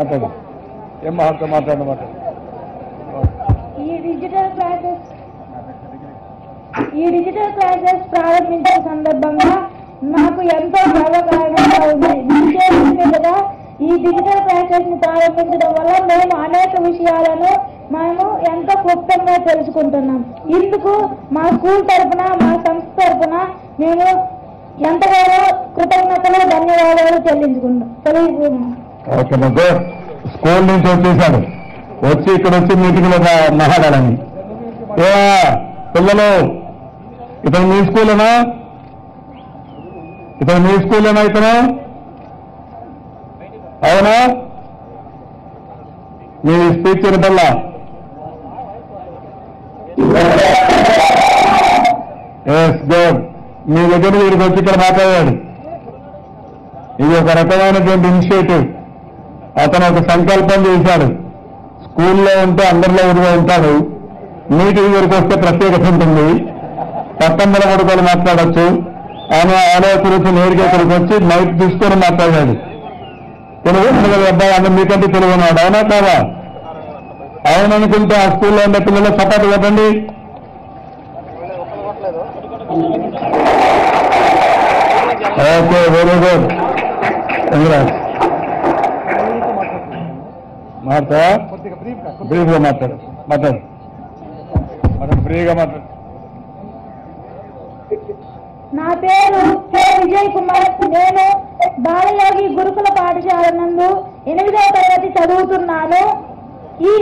మాట్లాడు. ఏం మాట్లాడు మాట్లాడు మాట్లాడు. ఈ డిజిటల్ క్లాసెస్ ఈ డిజిటల్ క్లాసెస్ ప్రారంభించిన సందర్భంగా నాకు ఎంతో గర్వకారణంగా ఉంది. కదా ఈ డిజిటల్ క్లాసెస్ని ప్రారంభించడం వల్ల మేము అనేక విషయాలను మేము ఎంతో క్లుప్తంగా తెలుసుకుంటున్నాం. ఇందుకు మా స్కూల్ తరపున మా సంస్థ తరపున మేము ఎంతగానో కృతజ్ఞతలు ధన్యవాదాలు చెల్లించుకుంటాం తెలియజేస్తున్నాం ఓకేనా సార్ స్కూల్ నుంచి వచ్చేసాడు. వచ్చి ఇక్కడ వచ్చి మీటింగ్లో లో ఏ పిల్లలు ఇతను మీ స్కూలేనా? ఇతను మీ స్కూలేనా ఇతను? అవునా? మీ స్పీచ్ వినటల్లా ఎస్ గుడ్ మీ దగ్గర వీడికి వచ్చి ఇక్కడ మాట్లాడాడు. ఇది ఒక రకమైనటువంటి ఇనిషియేటివ్ అతను ఒక సంకల్పం చేశాడు. స్కూల్లో ఉంటే అందరిలో ఉడిగా ఉంటాడు. నీటి వరకు వస్తే ప్రత్యేకత ఉంటుంది. పట్టణంలో కొడుకోలు మాట్లాడచ్చు. ఆయన ఆలోచన గురించి నేరుగా ఇక్కడికి వచ్చి మైక్ తీసుకొని మాట్లాడాడు. తెలుగు అబ్బాయి అందరూ మీకంటే తెలుగు ఉన్నాడు. అవునా కాదా? అవుననుకుంటే ఆ స్కూల్లో ఉండే పిల్లలు చపాతి కొట్టండి ఓకే వెరీ గుడ్. మాట్లాడా బ్రీఫ్గా మాట్లాడు మాట్లాడు. మాట్లాడు ఫ్రీగా మాట్లాడు. నా పేరు కె. విజయ్ కుమార్. నేను బాలయోగి గురుకుల పాఠశాల నందు ఎనిమిదవ తరగతి చదువుతున్నాను. ఈ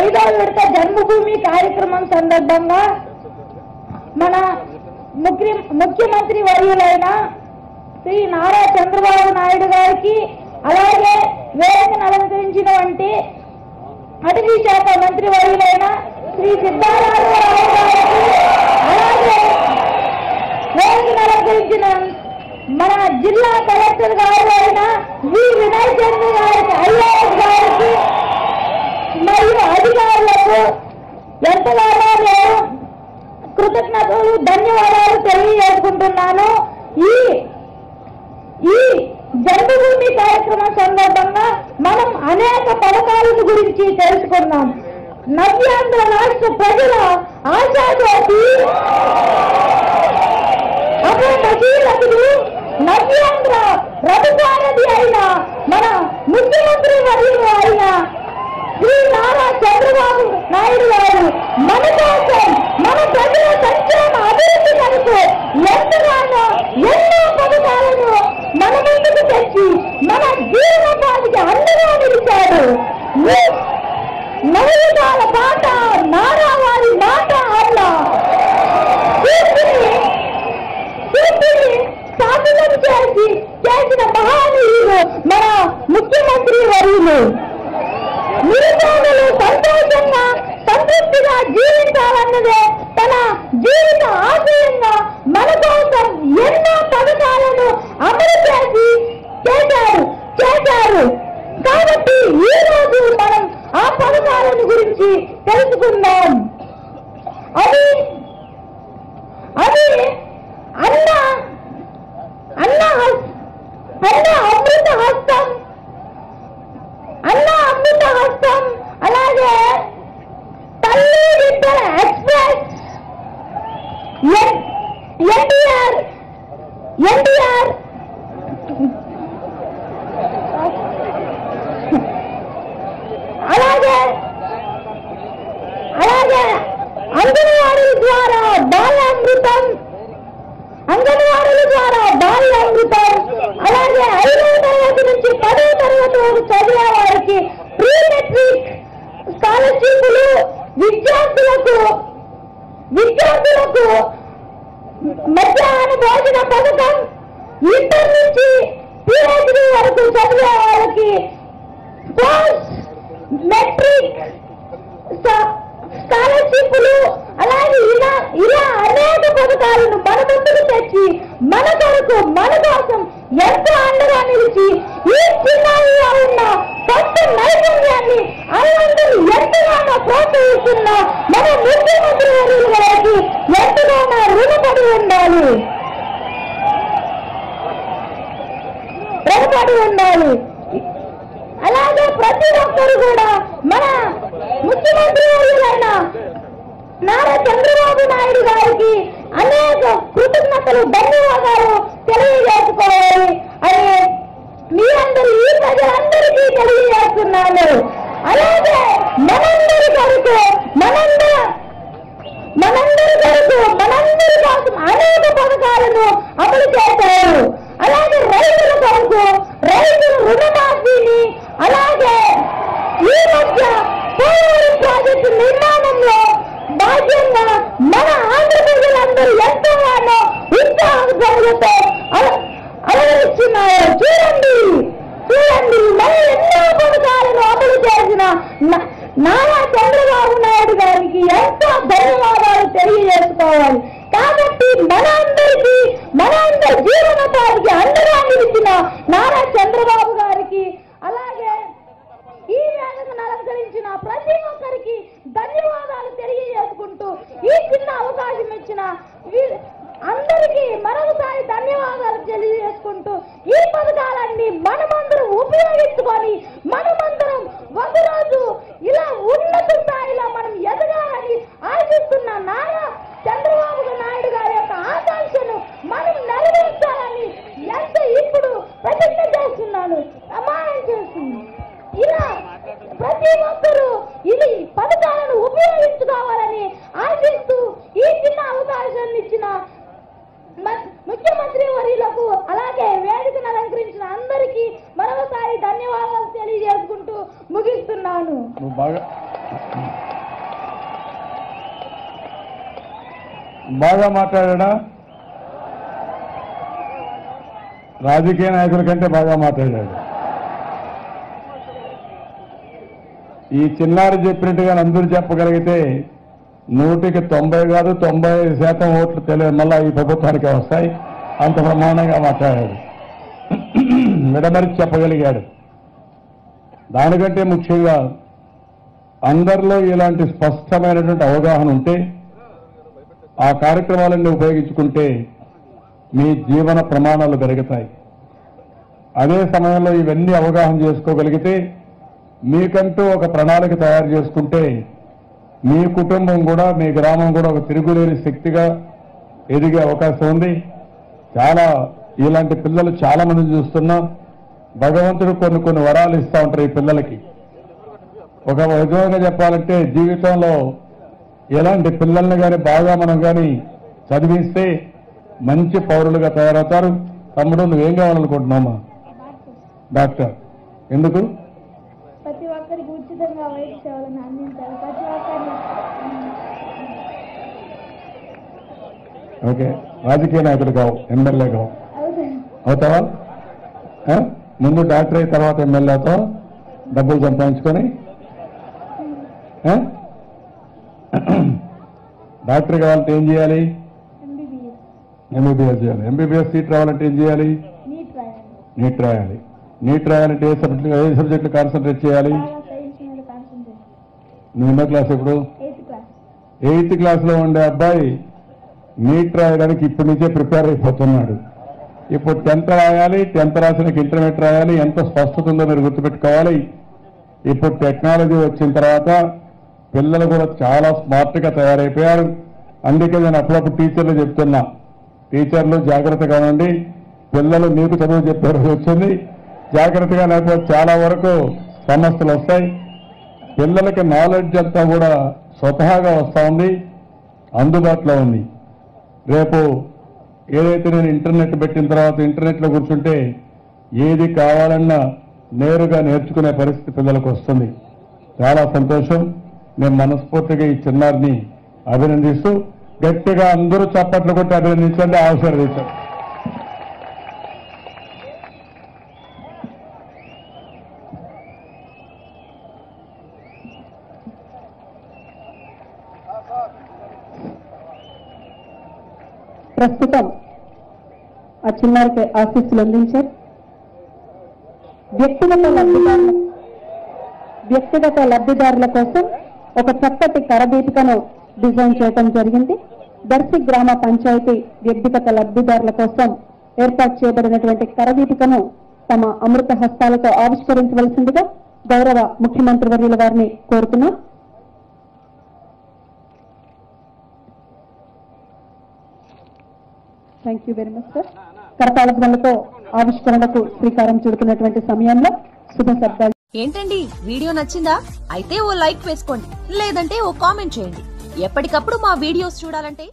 ఐదవ విడత జన్మభూమి కార్యక్రమం సందర్భంగా మన ముఖ్య ముఖ్యమంత్రి వర్యులైన శ్రీ నారా చంద్రబాబు నాయుడు గారికి అలాగే వేదికను అలంకరించినటువంటి అటవీ శాఖ మంత్రి వర్యులైన శ్రీ సిద్ధారామరావు గారికి అలాగే వేదికను అలంకరించిన మన జిల్లా కలెక్టర్ గారు అయిన వి. వినయ్ చంద్ర గారికి ఐఆర్ఎస్ గారికి మరియు అధికారులకు ఎంతగానో నేను కృతజ్ఞతలు ధన్యవాదాలు తెలియజేసుకుంటున్నాను. ఈ ఈ జన్మభూమి కార్యక్రమం సందర్భంగా మనం అనేక పథకాల గురించి తెలుసుకున్నాం. నవ్యాంధ్ర రాష్ట్ర ప్రజల ఆశాజ్యోతి. అపనశీలకుడు నవ్యాంధ్ర రఘుసారథి అయిన మన ముఖ్యమంత్రి మరియు అయిన శ్రీ నారా చంద్రబాబు నాయుడు గారు మన కోసం మన ప్రజల సంక్షేమ అభివృద్ధి కొరకు ఎంతగానో ఎన్నో పథకాలను మన ముందుకు తెచ్చి మన జీవనోపాధికి అండగా నిలిచాడు ఈ నవయుగాల పాట నారా వారి మాట అల్లా కీర్తిని కీర్తిని సాధనం చేసిన మహానీయులు మన ముఖ్యమంత్రి వర్యులు నిరుపేదలు సంతోషంగా సంతృప్తిగా జీవించాలన్నదే తన జీవిత ఆశయంగా మన కోసం ఎన్నో పథకాలను అమలు చేసి చేశారు చేశారు. కాబట్టి ఈ రోజు మనం ఆ పథకాలను గురించి తెలుసుకుందాం. అది తల్లి బిడ్డల ఎక్స్ప్రెస్ ఎన్టీఆర్ ఎన్టీఆర్ అలాగే అలాగే అంగన్వాడీల ద్వారా బాలామృతం అంగన్వాడీల ద్వారా బాల్యామృతం అలాగే ఐదవ తరగతి నుంచి పదవ తరగతి వరకు చదివే వారికి ప్రీ మెట్రిక్ స్కాలర్షిప్లు విద్యార్థులకు విద్యార్థులకు మధ్యాహ్న భోజన పథకం ఇంటర్ నుంచి పిహెచ్డి వరకు చదివే వాళ్ళకి మెట్రిక్ స్కాలర్షిప్లు అలాగే ఇలా ఇలా అనేక పథకాలను మన ముందుకు తెచ్చి మన కొరకు మన కోసం ఎంతో అండగా నిలిచి ఈ చిన్న ఉన్న కొత్త నైపుణ్యాన్ని అందరూ ఎంతగానో ప్రోత్సహిస్తున్న మన ముఖ్యమంత్రి వర్యులు గారికి ఎంతగానో రుణపడి ఉండాలి. రుణపడి ఉండాలి. అలాగే ప్రతి ప్రతి ఒక్కరు కూడా మన ముఖ్యమంత్రి వర్యులైన నారా చంద్రబాబు నాయుడు గారికి అనేక కృతజ్ఞ ధన్యవాదాలు తెలియజేసుకోవాలి అని మీ అందరూ ఈ ప్రజలందరికీ తెలియజేస్తున్నాను అలాగే మనందరి కొరకు మనందరి మనందరి కొరకు మనందరి కోసం అనేక పథకాలను అమలు చేశారు అలాగే రైతుల కొరకు రైతుల రుణమాఫీని అలాగే ఈ మధ్య పోలవరం ప్రాజెక్టు నిర్మాణంలో భాగ్యంగా మన ఆంధ్ర ప్రజలందరూ ఎంతగానో ఉత్సాహంతో అలవరిస్తున్నారు చూడండి చూడండి మన ఎన్నో పథకాలను అమలు చేసిన న- నారా చంద్రబాబు నాయుడు గారికి ఎంతో ధన్యవాదాలు తెలియజేసుకోవాలి. కాబట్టి మన అందరికీ మన అందరి జీవనోపాధికి అండగా నిలిచిన నారా చంద్రబాబు గారికి అలాగే ఈ వేదికను అలంకరించిన ప్రతి ఒక్కరికి ధన్యవాదాలు తెలియజేసుకుంటూ ఈ చిన్న అవకాశం ఇచ్చిన అందరికీ మరొకసారి ధన్యవాదాలు తెలియజేసుకుంటూ ఈ పథకాలన్నీ మనమందరం ఉపయోగించుకొని మనమందరం ఒకరోజు ఇలా ఉన్నత స్థాయిలో మనం ఎదగాలని ఆశిస్తున్న నారా చంద్రబాబు నాయుడు గారి యొక్క ఆకాంక్షను మనం నెరవేర్చాలని ఎంత ఇప్పుడు ప్రతిజ్ఞ చేస్తున్నాను. ప్రమాణం చేస్తుంది. ఇలా ప్రతి ఒక్కరూ ఇది పథకాలను ఉపయోగించుకోవాలని ఆశిస్తూ ఈ చిన్న అవకాశాన్ని ఇచ్చిన ముఖ్యమంత్రి వర్యులకు అలాగే వేదికను అలంకరించిన అందరికీ మరొకసారి ధన్యవాదాలు తెలియజేసుకుంటూ ముగిస్తున్నాను. బాగా మాట్లాడా రాజకీయ నాయకుల కంటే బాగా మాట్లాడాడు. ఈ చిన్నారి చెప్పినట్టుగా అందరూ చెప్పగలిగితే నూటికి తొంభై కాదు తొంభై ఐదు శాతం ఓట్లు తెలియదు మళ్ళా ఈ ప్రభుత్వానికి వస్తాయి. అంత ప్రమాణంగా మాట్లాడాడు. విడమరిచి చెప్పగలిగాడు. దానికంటే ముఖ్యంగా అందరిలో ఇలాంటి స్పష్టమైనటువంటి అవగాహన ఉంటే ఆ కార్యక్రమాలన్నీ ఉపయోగించుకుంటే మీ జీవన ప్రమాణాలు పెరుగుతాయి. అదే సమయంలో ఇవన్నీ అవగాహన చేసుకోగలిగితే మీకంటూ ఒక ప్రణాళిక తయారు చేసుకుంటే మీ కుటుంబం కూడా మీ గ్రామం కూడా ఒక తిరుగులేని శక్తిగా ఎదిగే అవకాశం ఉంది. చాలా ఇలాంటి పిల్లలు చాలా మంది చూస్తున్నాం భగవంతుడు కొన్ని కొన్ని వరాలు ఇస్తూ ఉంటారు ఈ పిల్లలకి. ఒక విధంగా చెప్పాలంటే జీవితంలో ఎలాంటి పిల్లల్ని కానీ బాగా మనం కానీ చదివిస్తే మంచి పౌరులుగా తయారవుతారు. తమ్ముడు నువ్వేం కావాలనుకుంటున్నామా డాక్టర్. ఎందుకు? ప్రతి ఒక్కరికి ఉచితంగా వైద్య సేవలను అందించాలి. ప్రతి ఒక్కరిని. ఓకే. రాజకీయ నాయకుడు కావు ఎమ్మెల్యే కావు. అవుతావా? ముందు డాక్టర్ అయిన తర్వాత ఎమ్మెల్యే అవుతావా డబ్బులు సంపాదించుకొని? డాక్టర్ కావాలంటే ఏం చేయాలి? ఎంబీబీఎస్ చేయాలి. ఎంబీబీఎస్ సీట్ రావాలంటే ఏం చేయాలి? నీట్ రాయాలి నీట్ రాయాలి నీట్ రాయాలంటే ఏ సబ్జెక్ట్ ఏ సబ్జెక్టులు కాన్సన్ట్రేట్ చేయాలి? నువ్వు ఎన్నో క్లాస్ ఇప్పుడు ఎయిత్ క్లాస్ ఎయిత్ క్లాస్లో ఉండే అబ్బాయి నీట్ రాయడానికి ఇప్పటి నుంచే ప్రిపేర్ అయిపోతున్నాడు. ఇప్పుడు టెన్త్ రాయాలి టెన్త్ రాసిన ఇంటర్మీడియట్ రాయాలి ఎంత స్పష్టత ఉందో మీరు గుర్తుపెట్టుకోవాలి. ఇప్పుడు టెక్నాలజీ వచ్చిన తర్వాత పిల్లలు కూడా చాలా స్మార్ట్గా తయారైపోయారు. అందుకే నేను అప్పుడప్పుడు టీచర్లు చెప్తున్నా టీచర్లు జాగ్రత్తగా ఉండి పిల్లలు మీకు చదువు చెప్పే రోజు వచ్చింది. జాగ్రత్తగా లేకపోతే చాలా వరకు సమస్యలు వస్తాయి. పిల్లలకి నాలెడ్జ్ అంతా కూడా స్వతహాగా వస్తూ ఉంది అందుబాటులో ఉంది. రేపు ఏదైతే నేను ఇంటర్నెట్ పెట్టిన తర్వాత ఇంటర్నెట్లో కూర్చుంటే ఏది కావాలన్నా నేరుగా నేర్చుకునే పరిస్థితి పిల్లలకు వస్తుంది. చాలా సంతోషం. నేను మనస్ఫూర్తిగా ఈ చిన్నారిని అభినందిస్తూ గట్టిగా అందరూ చప్పట్లు కొట్టి అభినందించండి ఆశీర్వదించండి ప్రస్తుతం ఆ చిన్నారికి ఆశీస్సులు అందించారు వ్యక్తిగత లబ్ధిదారుల వ్యక్తిగత లబ్ధిదారుల కోసం ఒక చక్కటి కరదీపికను డిజైన్ చేయడం జరిగింది. దర్శి గ్రామ పంచాయతీ వ్యక్తిగత లబ్ధిదారుల కోసం ఏర్పాటు చేయబడినటువంటి కరదీపికను తమ అమృత హస్తాలతో ఆవిష్కరించవలసిందిగా గౌరవ ముఖ్యమంత్రి వర్యుల వారిని కోరుతున్నాం. Thank you very much sir కరతాళ ఆవిష్కరణకు శ్రీకారం చుడుతున్నటువంటి సమయంలో శుభ శబ్దాలు. ఏంటండి? వీడియో నచ్చిందా? అయితే ఓ లైక్ వేసుకోండి. లేదంటే ఓ కామెంట్ చేయండి. ఎప్పటికప్పుడు మా వీడియోస్ చూడాలంటే